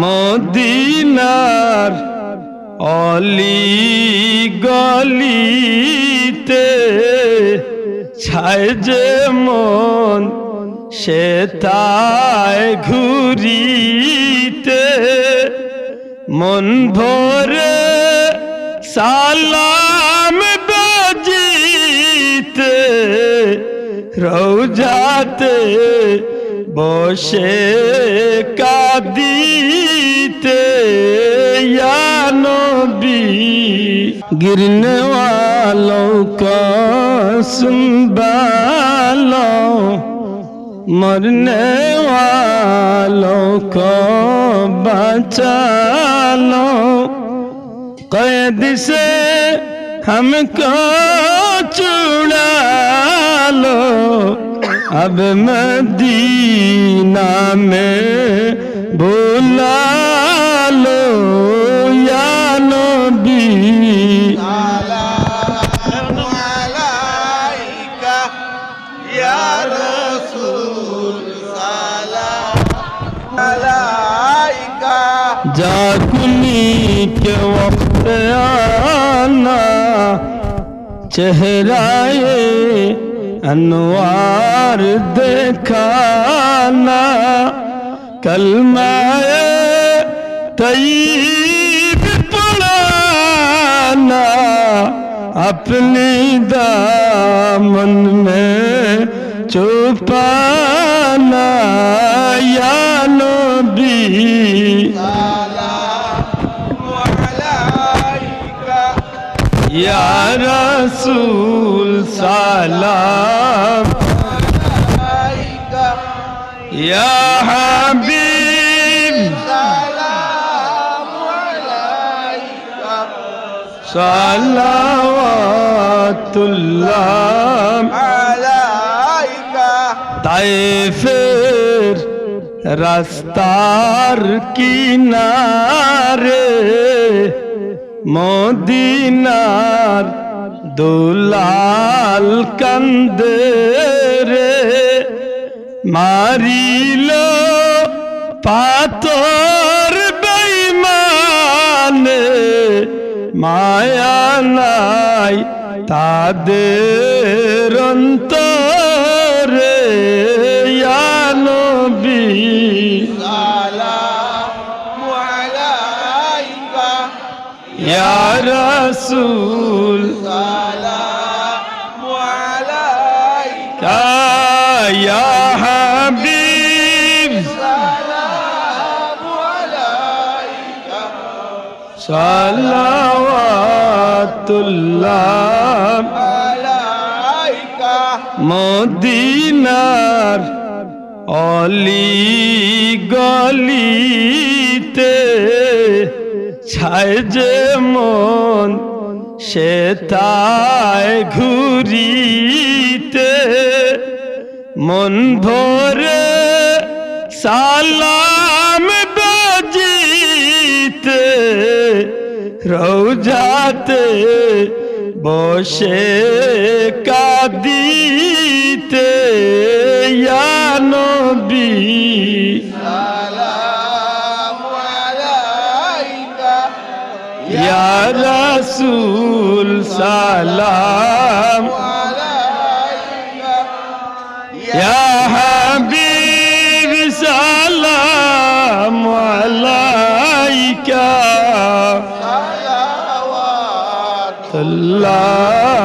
মদিনার অলি গলিতে ছায় যে মন সে তাই ঘুরিতে। মন ভরে সালাম বাজিতে রৌজাতে বসে কাদিতে या नबी गिरने वालों को संभालो मरने वालों को बचा लो कैद से हमको चुड़ा लो अब मदीना में भुला लो या नबी जाकुनी के वक्त आना चेहराए अनवार देखाना कलमाए तईब पढ़ाना अपनी दामन में छुपाना یا رسول سلام. یا حبیب. صلوات اللہ. تائفر رستار کی نارے মদিনার দুলাল কান্দে রে মারিল পাতর বেইমানে মায়া নাই তাদের অন্তরে ইয়া রসুল। হাবিব। সালাওয়াতুল্লাহ। মদিনার অলি গলি। ছায় যে মন সে তাই ঘুরিতে মন ভরে সালাম বাজিতে রৌজাতে বসে কাদিতে یا رسول سلام یا حبیب سلام علیکہ صلوات اللہ